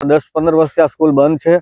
દસ પંદર વર્ષથી આ સ્કૂલ બંધ છે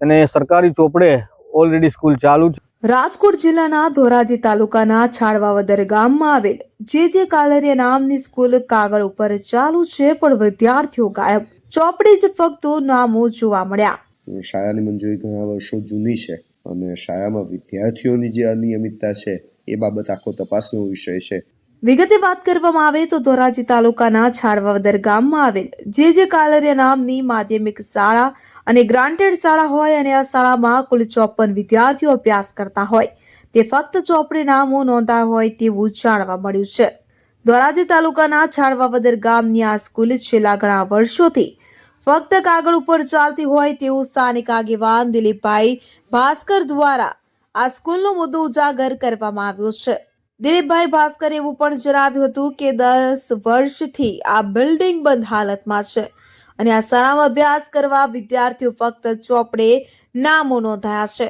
અને સરકારી ચોપડે ઓલરેડી સ્કૂલ ચાલુ છે. રાજકોટ જિલ્લાના ધોરાજી તાલુકાના છાડવાવદર ગામમાં આવેલ જે જે કાલરિયા નામની સ્કૂલ કાગળ ઉપર ચાલુ છે પણ વિદ્યાર્થીઓ ગાયબ. ચોપડી જ ફક્ત નામો જોવા મળ્યા. શાળાની મંજૂરી ઘણા વર્ષો જૂની છે અને શાળામાં વિદ્યાર્થીઓની જે અનિયમિતતા છે એ બાબત આખો તપાસનો વિષય છે. વિગતે વાત કરવામાં આવે તો ધોરાજી તાલુકાના છાડવાવદર ગામમાં આવેલ જે જે કાલરિયા નામની માધ્યમિક શાળા અને ગ્રાન્ટેડ શાળા હોય અને આ શાળામાં કુલ ચોપન વિદ્યાર્થીઓ અભ્યાસ કરતા હોય. તે ફક્ત ચોપડી નામો નોંધા હોય તેવું જાણવા મળ્યું છે. ધોરાજી તાલુકાના છાડવાવદર ગામની આ સ્કૂલ છેલ્લા ઘણા વર્ષોથી ફક્ત કાગળ ઉપર ચાલતી હોય તેવું સ્થાનિક આગેવાન દિલીપભાઈ ભાસ્કર દ્વારા આ સ્કૂલનો મુદ્દો ઉજાગર કરવામાં આવ્યો છે. દિલીપભાઈ ભાસ્કર એવું પણ જણાવ્યું હતું કે દસ વર્ષથી આ બિલ્ડિંગ બંધ હાલતમાં છે અને આ શાળામાં અભ્યાસ કરવા વિદ્યાર્થીઓ ફક્ત ચોપડે નામો નોંધાયા છે.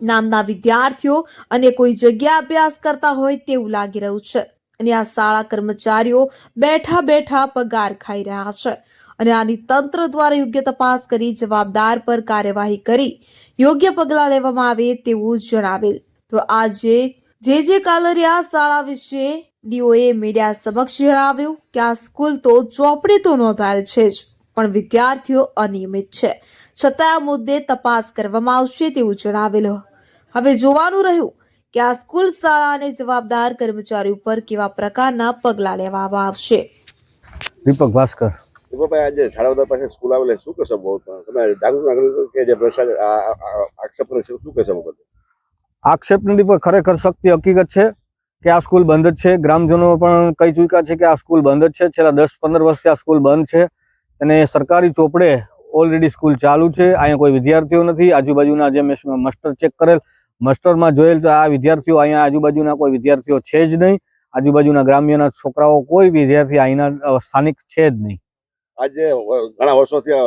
નામના વિદ્યાર્થીઓ અને કોઈ જગ્યા અભ્યાસ કરતા હોય તેવું લાગી રહ્યું છે અને આ શાળા કર્મચારીઓ બેઠા બેઠા પગાર ખાઈ રહ્યા છે અને આની તંત્ર દ્વારા યોગ્ય તપાસ કરી જવાબદાર પર કાર્યવાહી કરી યોગ્ય પગલાં લેવામાં આવે તેવું જણાવેલ. તો આજે જે જે કાલરિયા શાળા વિશે ડીઓએ મીડિયા સમક્ષ જણાવ્યું કે આ સ્કૂલ તો ચોપડી તો નોંધાયેલ છે જ પણ વિદ્યાર્થીઓ અનિયમિત છે. છતાં આ મુદ્દે તપાસ કરવામાં આવશે તેવું જણાવેલું. હવે જોવાનું રહ્યું કે આ સ્કૂલ શાળાને જવાબદાર કર્મચારી ઉપર કેવા પ્રકારના પગલાં લેવામાં આવશે. દીપક ભાસ્કર. દીપકભાઈ આજે ઝાલાવાડા પાસે સ્કૂલ આવેલે શું કહેશો બહુ? તમે જાગૃત કે જે આ આક્ષેપ કરે છે શું કહેશો બધું? આક્ષેપની પણ ખરેખર સત્ય હકીકત છે કે આ સ્કૂલ બંધ જ છે. ગ્રામજનો પણ કહી ચૂક્યા છે કે આ સ્કૂલ બંધ જ છે. છેલ્લા દસ પંદર વર્ષથી આ સ્કૂલ બંધ છે અને સરકારી ચોપડે ઓલરેડી સ્કૂલ ચાલુ છે. અહીંયા કોઈ વિદ્યાર્થીઓ નથી. આજુબાજુના જે માસ્ટર ચેક કરેલ મસ્ટરમાં જોયેલ તો આ વિદ્યાર્થીઓ અહીંયા આજુબાજુના કોઈ વિદ્યાર્થીઓ છે જ નહીં. આજુબાજુના ગ્રામ્યના છોકરાઓ કોઈ વિદ્યાર્થી અહીંના સ્થાનિક છે જ નહીં. આજે ઘણા વર્ષોથી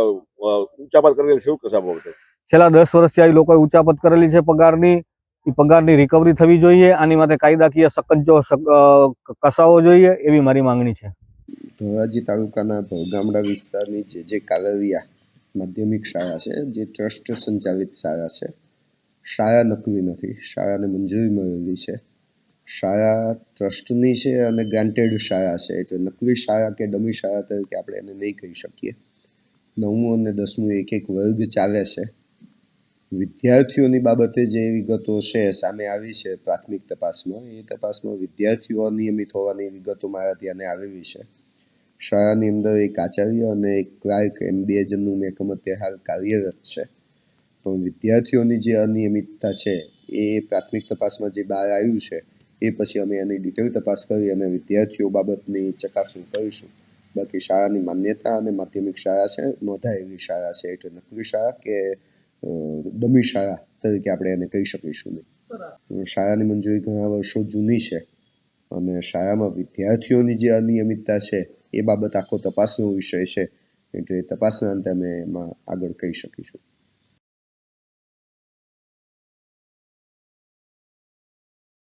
ઊંચાપત કરેલી છે. છેલ્લા દસ વર્ષથી આ લોકોએ ઊંચાપત કરેલી છે પગારની. એ પગારની રિકવરી થવી જોઈએ, આની માટે કાયદાકીય સકંજો જો કસાવો જોઈએ એવી મારી માંગણી છે. ધોરાજી તાલુકાના ગામડા વિસ્તારની જે જે કાલરિયા માધ્યમિક શાળા છે, જે ટ્રસ્ટ સંચાલિત શાળા છે, શાળા નકલી નથી, શાળાને મંજૂરી મળેલી છે. શાળા ટ્રસ્ટની છે અને ગ્રાન્ટેડ શાળા છે, એટલે નકલી શાળા કે ડમી શાળા તરીકે આપણે એને નહીં કહી શકીએ. નવમું અને દસમું એક એક વર્ગ ચાલે છે. વિદ્યાર્થીઓની બાબતે જે વિગતો છે સામે આવી છે પ્રાથમિક તપાસમાં, એ તપાસમાં વિદ્યાર્થીઓ અનિયમિત હોવાની વિગતો મારા ધ્યાને આવેલી છે. શાળાની અંદર એક આચાર્ય અને એક ક્લાર્ક એમ બે જણનું મહેકમ અત્યારે હાલ કાર્યરત છે. પણ વિદ્યાર્થીઓની જે અનિયમિતતા છે એ પ્રાથમિક તપાસમાં જે બહાર આવ્યું છે, એ પછી અમે એની ડિટેલ તપાસ કરી અને વિદ્યાર્થીઓ બાબતની ચકાસણી કરીશું. બાકી શાળાની માન્યતા અને માધ્યમિક શાળા છે, નોંધાયેલી શાળા છે, એટલે નકલી શાળા કે ડમી શાળા તરીકે આપણે એને કહી શકીશું નહીં. શાળાની મંજૂરી ઘણા વર્ષો જૂની છે અને શાળામાં વિદ્યાર્થીઓની જે અનિયમિતતા છે એ બાબત આખો તપાસનો વિષય છે. એટલે તપાસના અંતે અમે એમાં આગળ કહી શકીશું.